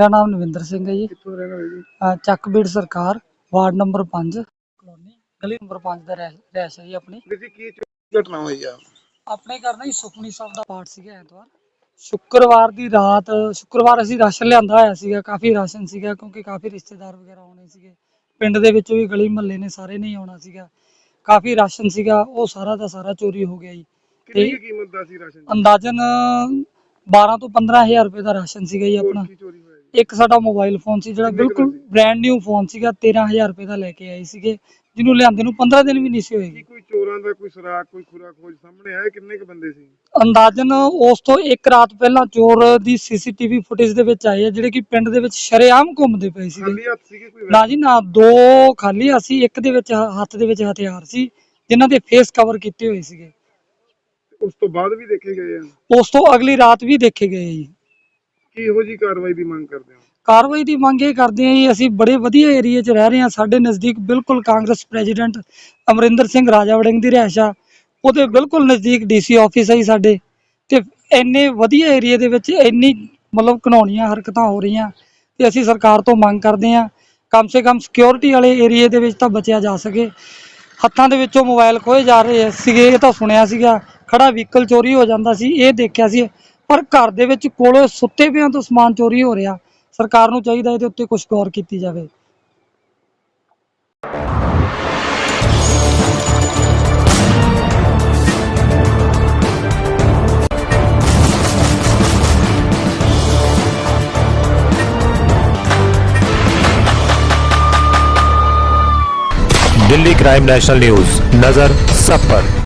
ਮੇਰਾ ਨਾਮ ਨਵਿੰਦਰ ਸਿੰਘ ਹੈ ਜੀ। ਕਿੱਥੋਂ ਰਹਿਣ ਵਾਲੇ ਜੀ? ਅਹ ਚੱਕਬੀੜ ਸਰਕਾਰ ਵਾਰਡ ਨੰਬਰ 5 ਕਲੋਨੀ ਗਲੀ ਨੰਬਰ 5 ਦਾ ਰਹਿ- ਰਿਹਾਇਸ਼ ਹੈ ਜੀ ਆਪਣੀ। ਵੀਰ ਜੀ ਕੀ ਚੋਰੀ ਘਟਨਾ ਹੋਈ ਆ? ਆਪਣੇ ਘਰ ਨਾ ਜੀ ਸੁਖਮਨੀ ਸਾਹਿਬ ਦਾ ਪਾਠ ਸੀਗਾ ਐਤਵਾਰ। ਸ਼ੁੱਕਰਵਾਰ ਦੀ ਰਾਤ ਸ਼ੁੱਕਰਵਾਰ ਅਸੀਂ ਰਾਸ਼ਨ ਲਿਆਂਦਾ ਹੋਇਆ ਸੀਗਾ ਕਾਫੀ ਰਾਸ਼ਨ ਸੀਗਾ ਕਿਉਂਕਿ ਕਾਫੀ ਰਿਸ਼ਤੇਦਾਰ ਵਗੈਰਾ ਆਉਣੇ ਸੀਗੇ। ਪਿੰਡ ਦੇ ਵਿੱਚੋਂ ਵੀ ਗਲੀ ਮਹੱਲੇ ਨੇ ਸਾਰੇ ਨਹੀਂ ਆਉਣਾ ਸੀਗਾ। ਕਾਫੀ ਰਾਸ਼ਨ ਸੀਗਾ ਉਹ ਸਾਰਾ ਦਾ ਸਾਰਾ ਚੋਰੀ ਹੋ ਗਿਆ ਜੀ। ਕਿੰਨੀ ਕੁ ਕੀਮਤ ਦਾ ਸੀ ਰਾਸ਼ਨ? ਅੰਦਾਜ਼ਨ 12 ਤੋਂ 15000 ਰੁਪਏ ਦਾ ਰਾਸ਼ਨ ਸੀਗਾ ਜੀ ਹੋਰ ਆਪਣਾ। ਕੀ ਚੋਰੀ ਇੱਕ ਸਾਡਾ ਮੋਬਾਈਲ ਫੋਨ ਸੀ ਜਿਹੜਾ ਕੁ ਬਿਲਕੁਲ ਸੀ? ਬ੍ਰਾਂਡ ਨਿਊ ਫੋਨ ਸੀਗਾ 13000 ਰੁਪਏ ਦਾ ਲੈ ਕੇ ਆਏ ਸੀਗੇ ਜਿਹਨੂੰ ਲਿਆਂਦੇ ਨੂੰ 15 ਦਿਨ ਵੀ ਨਹੀਂ ਸੀ ਕੀ ਹੋਏ ਕੋਈ ਚੋਰਾਂ ਦਾ ਕੋਈ ਸੁਰਾਗ ਕੋਈ ਖੁਰਾ ਖੋਜ ਸਾਹਮਣੇ ਆਇਆ? ਕਿੰਨੇ ਕ ਬੰਦੇ ਸੀ? ਅੰਦਾਜ਼ਨ ਉਸ ਤੋਂ ਇੱਕ ਰਾਤ ਪਹਿਲਾਂ ਚੋਰ ਦੀ ਸੀਸੀਟੀਵੀ ਫੁਟੇਜ ਦੇ ਵਿੱਚ ਆਏ ਆ ਜਿਹੜੇ ਕਿ ਪਿੰਡ ਦੇ ਵਿੱਚ ਸ਼ਰੇਆਮ ਘੁੰਮਦੇ ਪਏ ਸੀਗੇ। ਖਾਲੀ ਹੱਥ ਸੀਗੇ ਕੋਈ ਨਾ ਜੀ ਨਾ ਦੋ ਖਾਲੀ ਅਸੀਂ ਇੱਕ ਦੇ ਵਿੱਚ ਹੱਥ ਦੇ ਵਿੱਚ ਹਥਿਆਰ ਸੀ ਜਿਨ੍ਹਾਂ ਦੇ ਫੇਸ ਕਵਰ ਕੀਤੇ ਹੋਏ ਸੀਗੇ। ਉਸ ਤੋਂ ਬਾਅਦ ਵੀ ਦੇਖੇ ਗਏ ਆ? ਉਸ ਤੋਂ ਅਗਲੀ ਰਾਤ ਵੀ ਦੇਖੇ ਗਏ ਜੀ। ਕੀ ਜੀ ਕਾਰਵਾਈ ਦੀ ਮੰਗ ਕਰਦੇ ਹੋ? ਕਾਰਵਾਈ ਦੀ ਮੰਗ ਇਹ ਕਰਦੇ ਹਾਂ ਜੀ, ਅਸੀਂ ਬੜੇ ਵਧੀਆ ਏਰੀਏ 'ਚ ਰਹਿ ਰਹੇ ਹਾਂ। ਸਾਡੇ ਨਜ਼ਦੀਕ ਬਿਲਕੁਲ ਕਾਂਗਰਸ ਪ੍ਰੈਜ਼ੀਡੈਂਟ ਅਮਰਿੰਦਰ ਸਿੰਘ ਰਾਜਾ ਦੀ ਰਿਹਾਇਸ਼ ਆ। ਉਹਦੇ ਬਿਲਕੁਲ ਨਜ਼ਦੀਕ ਡੀਸੀ ਆਫਿਸ ਹੈ ਜੀ ਸਾਡੇ। ਤੇ ਇੰਨੇ ਵਧੀਆ ਏਰੀਏ ਦੇ ਵਿੱਚ ਇੰਨੀ ਮਤਲਬ ਘਿਨਾਉਣੀਆਂ ਹਰਕਤਾਂ ਹੋ ਰਹੀਆਂ। ਤੇ ਅਸੀਂ ਸਰਕਾਰ ਤੋਂ ਮੰਗ ਕਰਦੇ ਹਾਂ, ਕਮ ਸੇ ਕਮ ਸਿਕਿਉਰਿਟੀ ਵਾਲੇ ਏਰੀਏ ਦੇ ਵਿੱਚ ਤਾਂ ਬਚਿਆ ਜਾ ਸਕੇ। ਹੱਥਾਂ ਦੇ ਵਿੱਚੋਂ ਮੋਬਾਈਲ ਖੋਏ ਜਾ ਰਹੇ ਸੀਗੇ, ਇਹ ਤਾਂ ਸੁਣਿਆ ਸੀਗਾ। ਖੜਾ ਵਹੀਕਲ ਚੋਰੀ ਹੋ ਜਾਂਦਾ ਸੀ, ਇਹ ਦੇਖਿਆ ਸੀ। ਪਰ ਘਰ ਦੇ ਵਿੱਚ ਕੋਲੇ ਸੁੱਤੇ ਪਿਆਂ ਤੋਂ ਸਮਾਨ ਚੋਰੀ ਹੋ ਰਿਹਾ ਸਰਕਾਰ ਨੂੰ ਚਾਹੀਦਾ ਇਹਦੇ ਉੱਤੇ ਕੁਝ ਗੌਰ ਕੀਤੀ ਜਾਵੇ दिल्ली क्राइम नेशनल न्यूज नजर सब पर